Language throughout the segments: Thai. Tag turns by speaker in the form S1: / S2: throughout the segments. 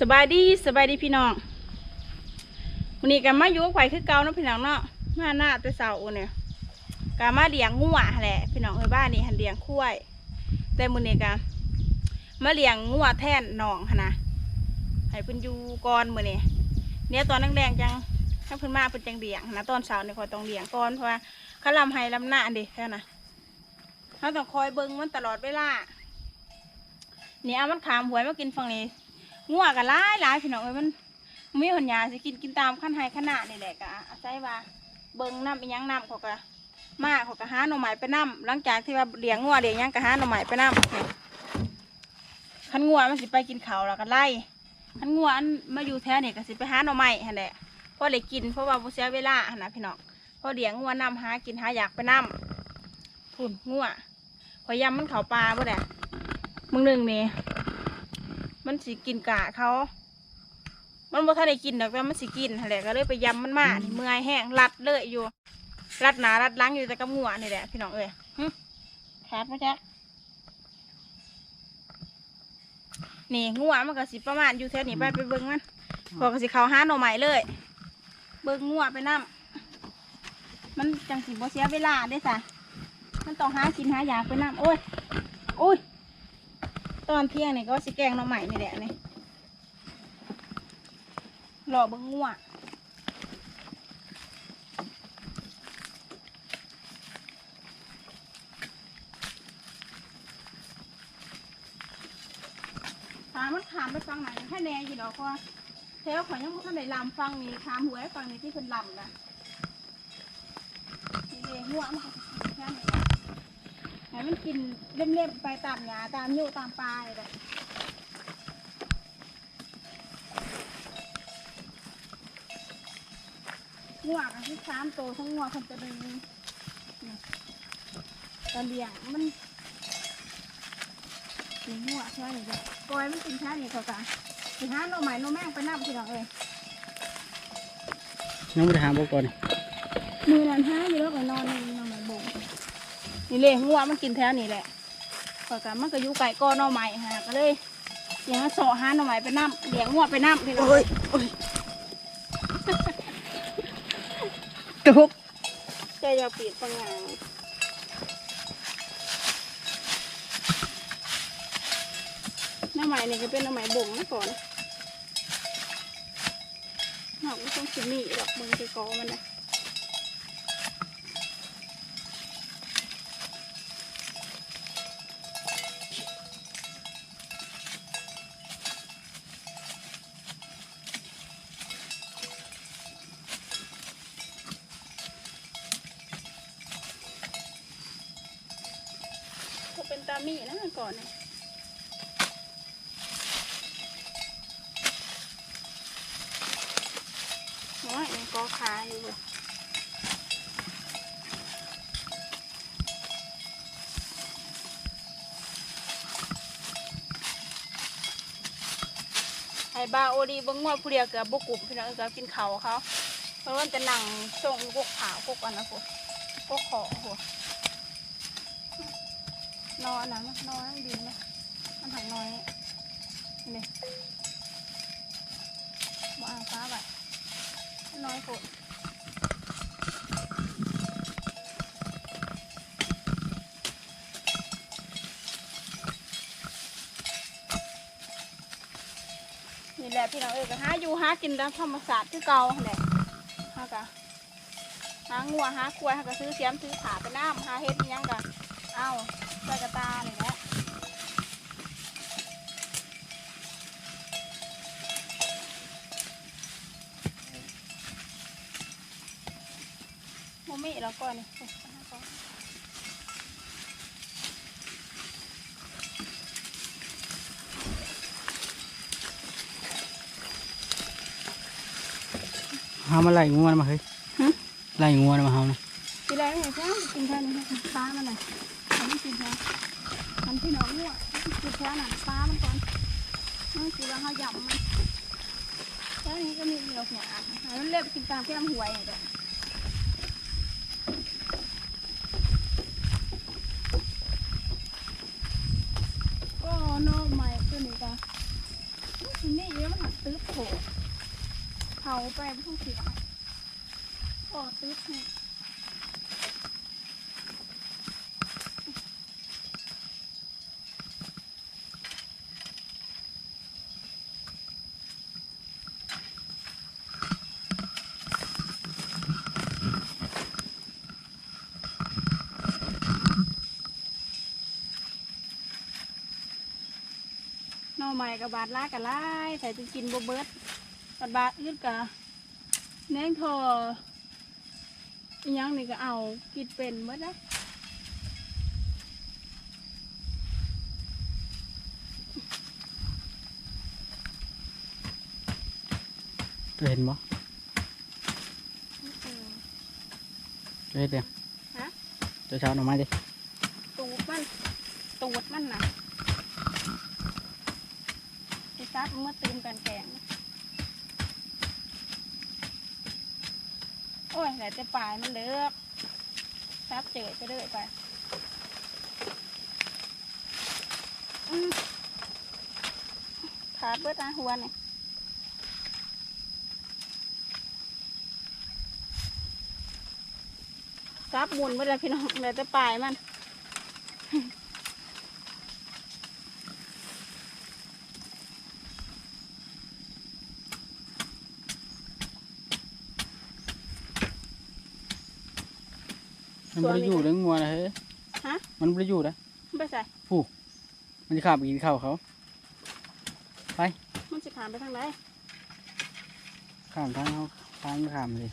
S1: สบายดีสบายดีพี่น้องวันนี้กันมาอยู่กับไข่คือเก่าเนาะพี่น้องเนาะมาหน้าแต่เสาเนี่ยกามาเลี้ยงงัวแหละพี่น้องเอ้ยบ้านนี้หันเลี้ยงคุ้ยแต่มื้อนี้กันมาเลี้ยงงัวแทนน้องหนะให้เพิ่นอยู่ก่อนมื้อนี้เนี่ยตอนแดงๆจังถ้าเพิ่นมาเพิ่นจังเลี้ยงนะตอนเช้านี่คอยต้องเลี้ยงก่อนเพราะว่าเขาลำให้ลำหน้าอันเดิแค่นะเราต้องคอยเบิ่งมันตลอดเวลาเนี่ยเอามันขามหวยมากินฝั่งนี้ งัวกันหลายหลายพี่น้องเอ้ยมันมีหนยาสิกินกินตามขั้นไฮขนาดนี่แหละกะอาศัยว่าเบิ่งน้ำอีหยังน้ำเขาก็มาเขาก็หาหน่อไม้ไปน้ำหลังจากที่ว่าเลี้ยงงัวเลี้ยงยังก็หาหน่อไม้ไปน้ำขันงัวมันสิไปกินเขาแล้วก็ไล่ขันงัวอันมาอยู่แถวนี่ยก็สิไปหาหน่อไม้หั่นแหละเพราะเลยกินเพราะว่าบ่เสียเวลาหั่นะพี่น้องเพราะเลี้ยงงัวน้ำหากินหาอยากไปน้ำพุ่นงัวพอยำมันเขาปลาบ่แดะมึงหนึ่งนี่ มันสิกินกะเขา มันบ่ทันได้กินดอกแต่มันสิกินหั่นแหละก็เลยไปยำมันมานี่เมื่อยแห้งรัดเลยอยู่ รัดหนารัดหล้างอยู่แต่กับงัวนี่แหละพี่น้องเอ้ยหึขาดไหมจ๊ะนี่งัวมันก็สิประมาณอยู่แถวนี้ไปไปเบิ่งมันพอก็สิเขาหาหน่อใหม่เลย เบิ่งงัวไปน้ำมันจังสิบ่เสียเวลาเด้สะมันต้องหากินหาอยากไปน้ำโอ้ยโอ้ย ตอนเที่ยงนี่ก็สิแกงหน้องใหม่นี่แหละนี่รอเบิ้งงัวถามมันขามไปฟังไหนแค่แน่อยู่ดอกเพราะว่าแถวข่อยยังไม่ทันได้ลำฟังนี่ขามหัวให้ฟังนี่ที่เพิ่นลำนะนี่เลยงัวมันก็สิกินแค่นี้แหละ ให้มันกินเล่มๆไปตามหญ้าตามอยู่ตามปลาเลยแหละงัวกันที่สามตัวทั้งงัวคนตัวหนึ่งนี่ตะเลียงมันสีงัวใช่ไหมจ้ะกอยมันกินแค่นี้เขากะสิหาโนใหม่โนแม่งไปนับพี่น้องเอ้ย
S2: ยังไม่ได้หาบอกก่อน
S1: มือนั้นห้าอยู่แล้วก็นอนในโนใหม่บ่ง นี่เลยงัวมันกินแถวนี้แหละเขากะมันก็อยู่ไก่ก้อนโนใหม่ฮะก็เลยเลี้ยงมาโซหาโนใหม่ไปนับเลี้ยงงัวไปนับพี่น้องเอ้ย
S2: ตุ๊ก
S1: ใจจะปิดปังงานหน้าใหม่นี่ก็เป็นหน้าใหม่บ่งมาก่อนหอกไม่ต้องสิมีดอกมึงไปกอมันนะ มีนะก่อนเนี่ยน้อยยังกอขาอยู่ไอ้บาโอดีบังว่าผู้เดียวเกือบบุกกลุ่มพี่น้องเกือบกินเขาเขาเพราะว่าจะหนังส่งพวกขาวพวกอันนะพวกพวกขอพวก นอนนะมันนอนนั่งดินนะมันหักน้อยนี่มาอ่างฟ้าแบบน้อยโคตรนี่แหละพี่น้องเอ้ยก็หาอยู่หากินตามธรรมศาสตร์คือเก่าแหละฮะกะหางัวหากล้วยหากะซื้อเสียมซื้อขาไปน้ำหาเฮ็ดอิหยังกะเอา ใส่กระตาเลยแหละโมมี่แล้วก่อนนี่เอาไปหา
S2: มาไล่งัวมาเฮ้ย
S1: ฮะ
S2: ไล่งัวมาเฮานะ
S1: ทีแรกเนี่ยใช่กินแค่นี้ค่ปลามันหน่อย ทำกินแค่ทำที่หนองเนี่ยกินแค่หนังปลามันก่อนมันคือว่าเขาหยำมันแล้วนี้ก็มีเหนียวหยาบมันเล็บกินตามแก้มหวยอย่างเงี้ยก็นอกใหม่ตัวนี้ก็นี่เยอะมากตื้อโผเขาไปไม่ต้องเสียโอ้ตึ๊ดเนี่ อใหม่กับบาดลากับลายแต่จะกินบ่เบิดบาดบาดอึดกะแหนงทออิหยังนี่ก็เอากินเป็นเบิดนะ
S2: ตัวเห็นบ่
S1: เออ
S2: ตัวเห็นเดียว
S1: ฮะ
S2: ตัวเช้าหน่อไม้ดิ
S1: ตูดมันตูดมันนะไอ้ ซับเมันมาตื่มกันแกงโอ้ยไหนจะปลายมันเลือกซับเจอไปเรื่อยไปขาดเบิดนะหัวนี่ซับหมุนเบิดเลยพี่น้องไหนจะปลายมัน
S2: มันไม่ได้อยู่เรื่องงัวนะเฮ้ย
S1: ฮะ
S2: มันไม่ได้อยู่นะ
S1: มันไปใส่
S2: มันจะขับไปกินข้าวเขา
S1: มันจะขามไปทางไหน
S2: ข้ามทางเขาทางข้ามเลย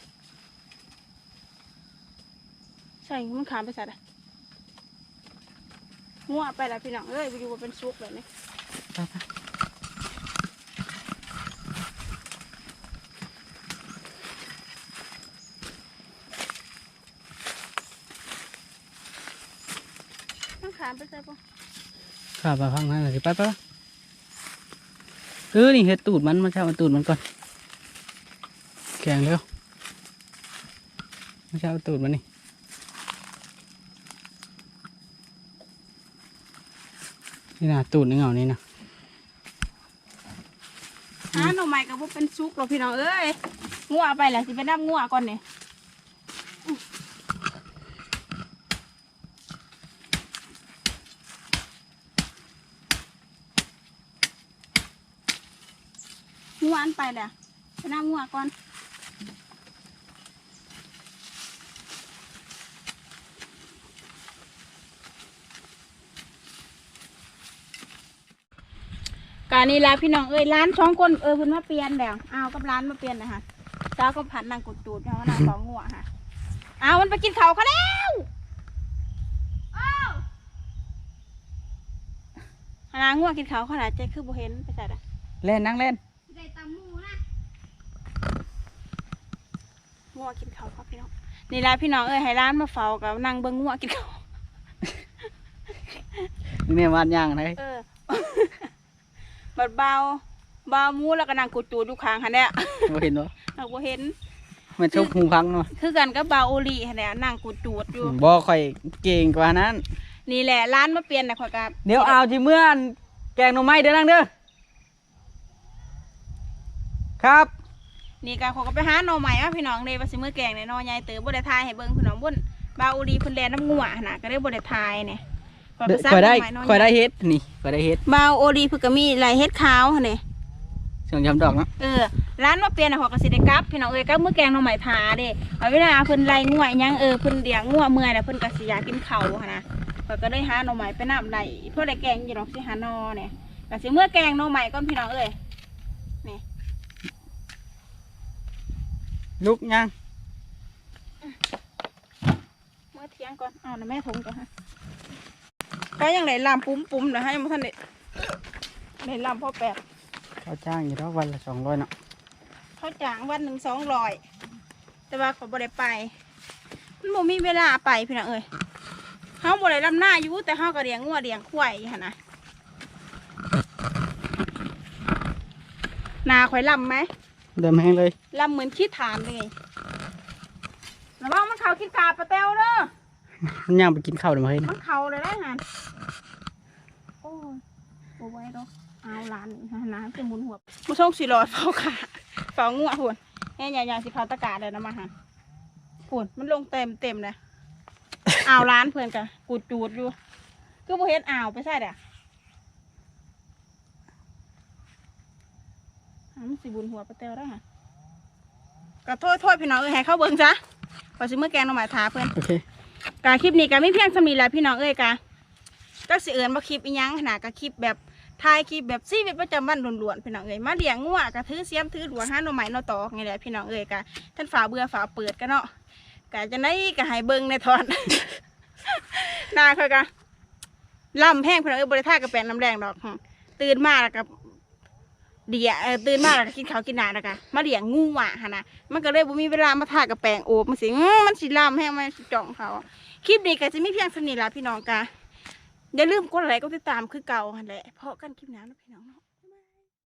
S1: ใช่มันขามไปใส่อะงัวไปแล้วพี่น้องเอ้ยไปอยู่ว่าเป็นซุกแบบนี้
S2: ไป ไป
S1: มันขามไปใส่ปะ
S2: ข้ามไปฟังนั่นเลยสิไปไปไปเออนี่เห็ดตูดมันมาเช่าเอาตูดมันก่อน แข่งเร็วมาเช่าเอาตูดมันนี่นี่นะตูดนี่เหงานี่นะ
S1: หาหน่อไม้กับว่าเป็นซุกหรอกพี่น้องเอ้ยงัวไปแล้วสิไปนับงัวก่อนเนี่ย วอันไปแล้วไปนับงัวก่อนการนี้ละพี่น้องเอ้ยร้านสองคนเออเพิ่นมาเปลี่ยนแล้วอ้าวกับร้านมาเปลี่ยนนะฮะสาวก็ผันนางกุดตูดเพราะว่านางสองงัวฮะอ้าวมันไปกินเขาวเขาแล้วอ้าวนางงัวกินเขาวเขาหลายใจคือบ่เห็นไปใส่ละ
S2: เล่นนั่งเล่น
S1: ได้ตำมูนะ งัวกินเขาวครับพี่น้องนี่ละพี่น้องเอ้ยให้ร้านมาเฝ้ากับนางเบิ่งงัวกินเขาว
S2: นี่เนี่ยวาดย่างนะ
S1: เออบัดเบาเบาหมูแล้วก็นางกุดตูดอยู่ข้างหันเนี่ย
S2: บ่เห็นบ่
S1: เราบ่เห็น
S2: มันชกหูพังเนาะ
S1: คือกันกับบาโอลีหั่นแหละนั่งกูจูดอยู่
S2: บ่ค่อยเก่งกว่านั้น
S1: นี่แหละร้านมาเปลี่ยนนะข่อยกับ
S2: เดี๋ยวเอาที่เมื่อนแกงหน่อไม้เด้อนั่งเด้อครับ
S1: นี่ก็ข่อยก็ไปหาหน่อใหม่มาพี่น้องเลยว่าสิมื้อแกงเนี่ยหน่อใหญ่เต๋อบ่ได้ทายให้เบิ่งพี่น้องบ่นบาโอลีเพิ่นแลน้ำงัวหั่นน่ะก็ได้บ่ได้ทายเนี่ยข่อยไปซัก
S2: ข่อย
S1: ห
S2: ได้
S1: น่อไม้หน่อ
S2: ข่อย
S1: ให
S2: ได้
S1: ญ่
S2: เฮ็ดนี่ข่อยได้เฮ็ด
S1: บาโอลีเพิ่นก็มีหลายเฮ็ดขาวหั่นนี่
S2: เสียงยำดอกเนาะ
S1: เออร้านมาเปลี่ยนน่ะข่อยก็สิได้กลับพี่น้องเอ้ยกลับมื้อแกงหน่อใหม่ทาเด้เอาเวลาเพิ่นไล่งัวอิหยังเออเพิ่นเลี้ยงงัวเมื่อยน่ะเพิ่นก็สิอยากกินข้าวหั่นน่ะข่อยก็ได้หาหน่อใหม่ไปนํได้เพื่อได้แกงอยู่ดอกสิหาหน่อเนี่ยก็สิมื้อแกงหน่อใหม่ก่อนพี่น้องเอ้ย
S2: ลุกยัง
S1: เมื่อเที่ยงก่อนอ้าวนะแม่ทงก่อนฮะก็ยังไหนลามปุ้มปุ้มนะฮะยังไม่ทันได้ไหนลามพ่อแปด
S2: เขาจ้างอยู่ดอกวันละสองร้อยเนาะ
S1: เขาจ้างวันหนึ่งสองร้อยแต่ว่าเขาบ่ได้ไปมันบ่มีเวลาไปพี่น้องเอ้ยเขาบ่ได้ลำหน้าอยู่แต่เขาก็เลี้ยงงัวเลี้ยงควายหั่นนะนาข่อยลำไหม
S2: เดิมแห้งเลย
S1: ลำเหมือนขี้ฐานเลยระวังมันเขาขี้กาปลาเต้วเด้อ
S2: มันย่าง ไปกินข้าวเดี๋ยวมาให้นะ
S1: มันเขาเลยได้หันโอ้ยโอ้ยดอกเอาหลานนะนะจะหมุนหัวมาส่งสีหลอดเฝ้าขาเฝ้างัวหุ่นแง่ใหญ่ๆสิเขาตะกาเลยนะมาหันปุ่นมันลงเต็มเต็มเลยอ่าวร้านเพื่อนกะกูดจูดอยู่ คือบ่เฮ็ดอ่าวไปใส่เด้ออ่า มันสิบุญหัวปลาเตวได้ฮะก็โทษโทษพี่น้องเอ้ยให้เข้าเบิ่งจ้ะพอสิเมื่อแกงหน่อไม้ทาเพื่อน
S2: โอเค
S1: กาคลิปนี้ก็ไม่เพียงสำนีแหละพี่น้องเอ้ยกาก็สิเอิญมาคลิปอีหยังขนาดก็คลิปแบบถ่ายคลิปแบบชีวิตประจำวันล้วนๆพี่น้องเอ้ยมาเลี้ยงงัวก็ถือเสียมถือหัวห้าหน่อไม้หน่อตอกไงแหละพี่น้องเอ้ยกาท่านฝาเบื่อฝาเปิดกันเนาะกาจะได้ก็ให้เบิ่งในทอน นาค่อยกะล่ำแห้งพี่น้องเอ้ยบริท่ากระแปนน้ำแดงดอกหึตื่นมาแล้วก็ เดี๋ยเออตื่นมาแล้วก็กินข้าวกินน้ำแล้วก็มาเลี้ยงงูหว่ะหั่นนะมันก็เลยบ่มีเวลามาทากระแปงโอบมันสิอื้อมันสิล่ำแห้งมันสิจ่องเขาคลิปนี้ก็จะมีเพียงสนิทละพี่น้องกะอย่าลืมกดไลค์กดติดตามคือเก่าหั่นแหละเพราะกันคลิปหน้านะพี่น้องเนาะ